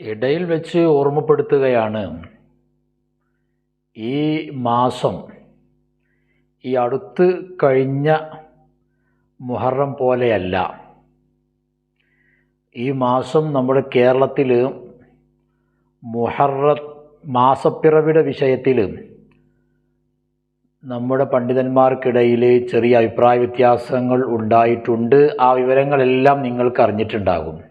ഇടയിൽ വെച്ച് ഓർമ്മപ്പെടുത്തുകയാണ്. ഈ മാസം ഈ അടുത്ത് കഴിഞ്ഞ മുഹറം പോലെയല്ല. ഈ മാസം നമ്മുടെ കേരളത്തിൽ മുഹറ മാസപ്പിറവിയുടെ വിഷയത്തിൽ നമ്മുടെ പണ്ഡിതന്മാർക്കിടയിൽ ചെറിയ അഭിപ്രായ വ്യത്യാസങ്ങൾ ഉണ്ടായിട്ടുണ്ട്. ആ വിവരങ്ങളെല്ലാം നിങ്ങൾക്ക് അറിഞ്ഞിട്ടുണ്ടാകും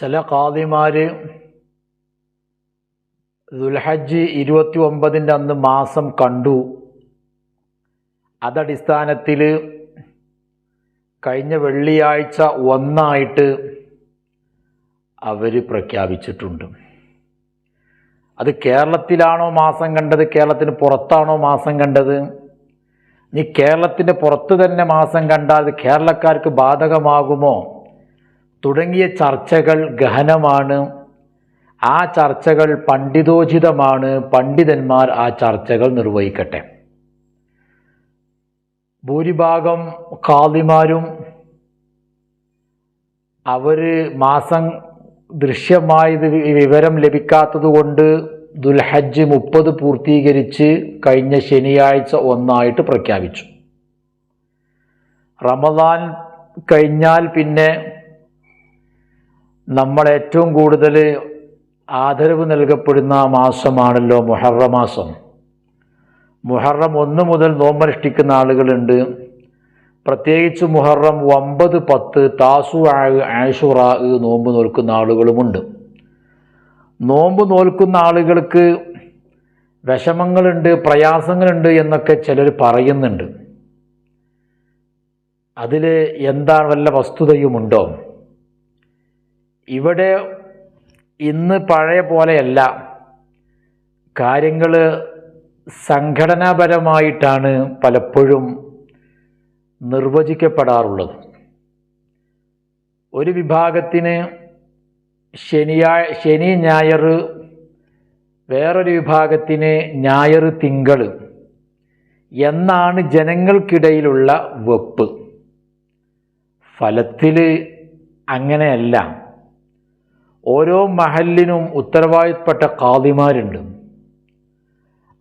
ചില കാതിമാർ ദുൽഹജ്ജ് ഇരുപത്തി ഒമ്പതിന്റെ അന്ന് മാസം കണ്ടു. അതടിസ്ഥാനത്തിൽ കഴിഞ്ഞ വെള്ളിയാഴ്ച ഒന്നായിട്ട് അവർ പ്രഖ്യാപിച്ചിട്ടുണ്ട്. അത് കേരളത്തിലാണോ മാസം കണ്ടത്? കേരളത്തിന് പുറത്താണോ മാസം കണ്ടത്? ഇനി കേരളത്തിന്റെ പുറത്ത് തന്നെ മാസം കണ്ടാൽ കേരളക്കാർക്ക് ബാധകമാകുമോ? തുടങ്ങിയ ചർച്ചകൾ ഗഹനമാണ്. ആ ചർച്ചകൾ പണ്ഡിതോചിതമാണ്. പണ്ഡിതന്മാർ ആ ചർച്ചകൾ നിർവഹിക്കട്ടെ. ഭൂരിഭാഗം കാദിമാരും അവർ മാസം ദൃശ്യമായത് വിവരം ലഭിക്കാത്തതുകൊണ്ട് ദുൽഹജ്ജ് മുപ്പത് പൂർത്തീകരിച്ച് കഴിഞ്ഞ ശനിയാഴ്ച ഒന്നായിട്ട് പ്രഖ്യാപിച്ചു. റമദാൻ കഴിഞ്ഞാൽ പിന്നെ നമ്മൾ ഏറ്റവും കൂടുതൽ ആദരവ് നൽകപ്പെടുന്ന മാസമാണല്ലോ മുഹറ മാസം. മുഹറം ഒന്ന് മുതൽ നോമ്പനുഷ്ഠിക്കുന്ന ആളുകളുണ്ട്. പ്രത്യേകിച്ച് മുഹറം ഒമ്പത് പത്ത് താസു ആഷുറ നോമ്പ് നോൽക്കുന്ന ആളുകളുമുണ്ട്. നോമ്പ് നോൽക്കുന്ന ആളുകൾക്ക് വിഷമങ്ങളുണ്ട് പ്രയാസങ്ങളുണ്ട് എന്നൊക്കെ ചിലർ പറയുന്നുണ്ട്. അതിൽ എന്താണ് വല്ല വസ്തുതയുമുണ്ടോ? ഇവിടെ ഇന്ന് പഴയ പോലെയല്ല. കാര്യങ്ങൾ സംഘടനാപരമായിട്ടാണ് പലപ്പോഴും നിർവചിക്കപ്പെടാറുള്ളത്. ഒരു വിഭാഗത്തിന് ശനിയാ ശനി ഞായർ വേറൊരു വിഭാഗത്തിന് ഞായർ തിങ്കൾ എന്നാണ് ജനങ്ങൾക്കിടയിലുള്ള വെപ്പ്. ഫലത്തിൽ അങ്ങനെയല്ല. ഓരോ മഹലിനും ഉത്തരവാദിത്തപ്പെട്ട കാതിമാരുണ്ട്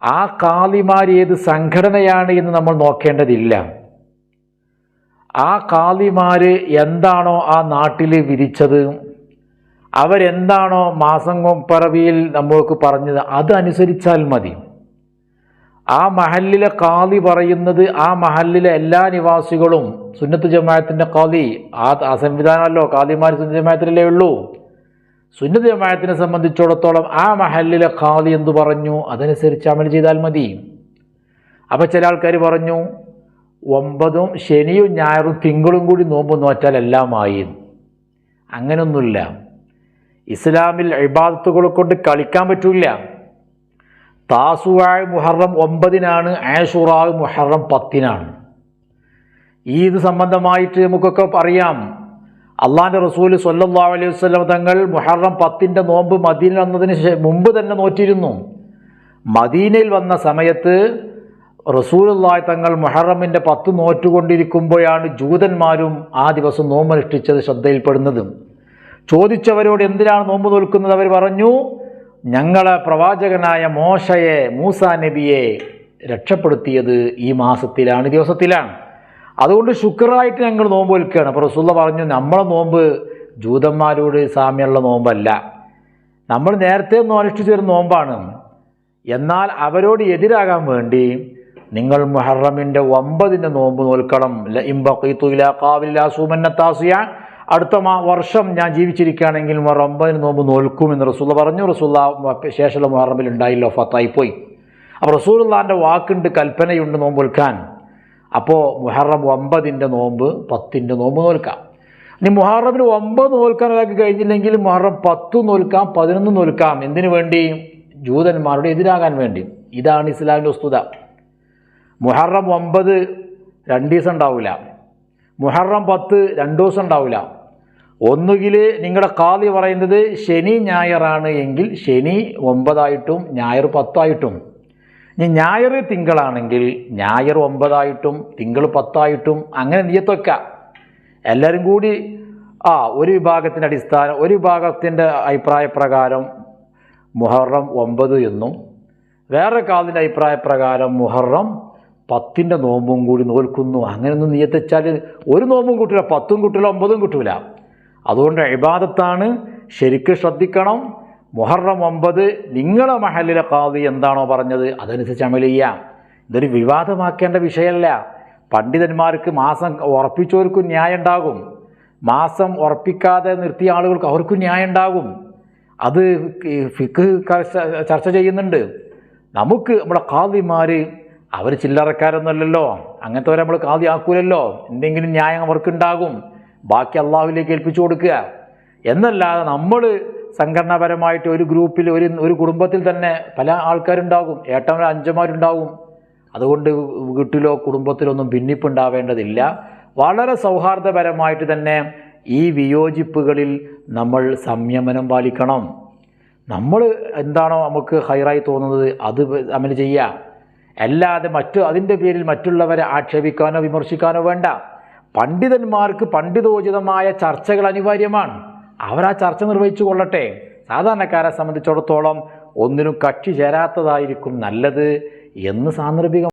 ആ കാതിമാർ ഏത് സംഘടനയാണ് എന്ന് നമ്മൾ നോക്കേണ്ടതില്ല. ആ കാതിമാർ എന്താണോ ആ നാട്ടിൽ വിരിച്ചത് അവരെന്താണോ മാസം പറവിയിൽ നമ്മൾക്ക് പറഞ്ഞത് അതനുസരിച്ചാൽ മതി. ആ മഹലിലെ കാതി പറയുന്നത് ആ മഹലിലെ എല്ലാ നിവാസികളും സുന്നത്ത് ജമായത്തിന്റെ കാതി ആ സംവിധാനമല്ലോ കാതിമാർ സുന്നത്ത് ജമായത്തിലല്ലേ ഉള്ളൂ. സുന്നത്ത് ജമായത്തിനെ സംബന്ധിച്ചിടത്തോളം ആ മഹലിലെ ഖാദി എന്ന് പറഞ്ഞു? അതനുസരിച്ച് അമൽ ചെയ്താൽ മതി. അപ്പം ചില ആൾക്കാർ പറഞ്ഞു ഒമ്പതും ശനിയും ഞായറും തിങ്കളും കൂടി നോമ്പ് നോറ്റാൽ എല്ലാമായി അങ്ങനെയൊന്നുമില്ല ഇസ്ലാമിൽ ഇബാദത്തുകൾ കൊണ്ട് കളിക്കാൻ പറ്റില്ല താസുവായ മുഹറം ഒമ്പതിനാണ് ആഷുറാവ് മുഹറം പത്തിനാണ്. ഈ ഇത് സംബന്ധമായിട്ട് നമുക്കൊക്കെ അറിയാം. അള്ളാന്റെ റസൂൽ സ്വല്ലാ അലൈഹി വസ്ലം തങ്ങൾ മുഹറം പത്തിന്റെ നോമ്പ് മദീന വന്നതിന് മുമ്പ് തന്നെ നോറ്റിരുന്നു. മദീനയിൽ വന്ന സമയത്ത് റസൂലുള്ളാഹി തങ്ങൾ മുഹറമിന്റെ പത്ത് നോറ്റുകൊണ്ടിരിക്കുമ്പോഴാണ് ജൂതന്മാരും ആ ദിവസം നോമ്പനുഷ്ഠിച്ചത് ശ്രദ്ധയിൽപ്പെടുന്നത്. ചോദിച്ചവരോട് എന്തിനാണ് നോമ്പ് നോൽക്കുന്നത് അവർ പറഞ്ഞു ഞങ്ങളെ പ്രവാചകനായ മോശയെ മൂസ നബിയെ രക്ഷപ്പെടുത്തിയത് ഈ മാസത്തിലാണ് ദിവസത്തിലാണ്. അതുകൊണ്ട് ശുക്രായിട്ട് ഞങ്ങൾ നോമ്പ് വിൽക്കുകയാണ്. അപ്പോൾ റസൂള്ള പറഞ്ഞു നമ്മളെ നോമ്പ് ജൂതന്മാരോട് സാമ്യമുള്ള നോമ്പല്ല. നമ്മൾ നേരത്തെ ഒന്നും അനുഷ്ഠിച്ചു വരുന്ന നോമ്പാണ്. എന്നാൽ അവരോട് എതിരാകാൻ വേണ്ടി നിങ്ങൾ മുഹറമിന്റെ ഒമ്പതിന്റെ നോമ്പ് നോൽക്കണം. ഇംബീത്തുലാസുമന്നത്താസിയ അടുത്ത മാ വർഷം ഞാൻ ജീവിച്ചിരിക്കുകയാണെങ്കിൽ ഒമ്പതിന് നോമ്പ് നോൽക്കും എന്ന് റസൂള്ള പറഞ്ഞു റസൂള്ള ശേഷമുള്ള മുഹറമിൽ ഉണ്ടായില്ലോ ഫത്തായിപ്പോയി അപ്പോൾ റസൂലുള്ളാന്റെ വാക്കുണ്ട് കൽപ്പനയുണ്ട് നോമ്പ് നോൽക്കാൻ. അപ്പോൾ മുഹറം ഒമ്പതിന്റെ നോമ്പ് പത്തിന്റെ നോമ്പ് നോൽക്കാം. ഇനി മുഹറമിന് ഒമ്പത് നോൽക്കാൻ ഒരാൾക്ക് കഴിഞ്ഞില്ലെങ്കിൽ മുഹറം പത്ത് നോൽക്കാം പതിനൊന്ന് നോൽക്കാം. എന്തിനു വേണ്ടി? ജൂതന്മാരുടെ എതിരാകാൻ വേണ്ടി. ഇതാണ് ഇസ്ലാമിന്റെ വസ്തുത. മുഹറം ഒമ്പത് രണ്ട് ദിവസം ഉണ്ടാവില്ല മുഹറം പത്ത് രണ്ട് ദിവസം ഉണ്ടാവില്ല ഒന്നുകിൽ നിങ്ങളുടെ കാതി പറയുന്നത് ശനി ഞായറാണ് എങ്കിൽ ശനി ഒമ്പതായിട്ടും ഞായർ പത്തായിട്ടും ഇനി ഞായർ തിങ്കളാണെങ്കിൽ ഞായർ ഒമ്പതായിട്ടും തിങ്കൾ പത്തായിട്ടും അങ്ങനെ നീയത്തൊക്കെ എല്ലാവരും കൂടി ആ ഒരു വിഭാഗത്തിന്റെ അടിസ്ഥാനം ഒരു വിഭാഗത്തിന്റെ അഭിപ്രായ പ്രകാരം മുഹറം ഒമ്പത് എന്നും വേറെ കാലിന്റെ അഭിപ്രായ പ്രകാരം മുഹറം പത്തിന്റെ നോമ്പും കൂടി നോൽക്കുന്നു. അങ്ങനെയൊന്നും നീയത്തെച്ചാൽ ഒരു നോമ്പും കിട്ടില്ല പത്തും കിട്ടില്ല ഒമ്പതും കിട്ടില്ല അതുകൊണ്ട് ഇബാദത്താണ് ശരിക്കും ശ്രദ്ധിക്കണം. മുഹറം ഒമ്പത് നിങ്ങളെ മഹലിലെ കാതി എന്താണോ പറഞ്ഞത് അതനുസരിച്ച് അമൽ ചെയ്യാം. ഇതൊരു വിവാദമാക്കേണ്ട വിഷയമല്ല. പണ്ഡിതന്മാർക്ക് മാസം ഉറപ്പിച്ചവർക്കും ന്യായം ഉണ്ടാകും മാസം ഉറപ്പിക്കാതെ നിർത്തിയ ആളുകൾക്ക് അവർക്കും ന്യായം ഉണ്ടാകും അത് ഫിക്ക് ചർച്ച ചെയ്യുന്നുണ്ട്. നമുക്ക് നമ്മുടെ കാതിമാർ അവർ ചില്ലറക്കാരൊന്നുമല്ലല്ലോ. അങ്ങനത്തെ നമ്മൾ കാതി ആക്കൂലല്ലോ എന്തെങ്കിലും ന്യായം അവർക്കുണ്ടാകും. ബാക്കി അള്ളാഹുവിലേക്ക് ഏൽപ്പിച്ചു കൊടുക്കുക. എന്നല്ലാതെ നമ്മൾ സംഘടനാപരമായിട്ട് ഒരു ഗ്രൂപ്പിൽ ഒരു ഒരു കുടുംബത്തിൽ തന്നെ പല ആൾക്കാരുണ്ടാകും. ഏട്ടന്മാർ അഞ്ചന്മാരുണ്ടാകും. അതുകൊണ്ട് വീട്ടിലോ കുടുംബത്തിലോ ഒന്നും ഭിന്നിപ്പുണ്ടാവേണ്ടതില്ല. വളരെ സൗഹാർദ്ദപരമായിട്ട് തന്നെ ഈ വിയോജിപ്പുകളിൽ നമ്മൾ സംയമനം പാലിക്കണം. നമ്മൾ എന്താണോ നമുക്ക് ഹൈറായി തോന്നുന്നത് അത് അമൽ ചെയ്യുക അല്ലാതെ മറ്റു അതിന്റെ പേരിൽ മറ്റുള്ളവരെ ആക്ഷേപിക്കാനോ വിമർശിക്കാനോ വേണ്ട. പണ്ഡിതന്മാർക്ക് പണ്ഡിതോചിതമായ ചർച്ചകൾ അനിവാര്യമാണ്. അവർ ആ ചർച്ച നിർവഹിച്ചു കൊള്ളട്ടെ. സാധാരണക്കാരെ സംബന്ധിച്ചിടത്തോളം ഒന്നിനും കക്ഷി ചേരാത്തതായിരിക്കും നല്ലത് എന്ന് സാന്ദർഭികം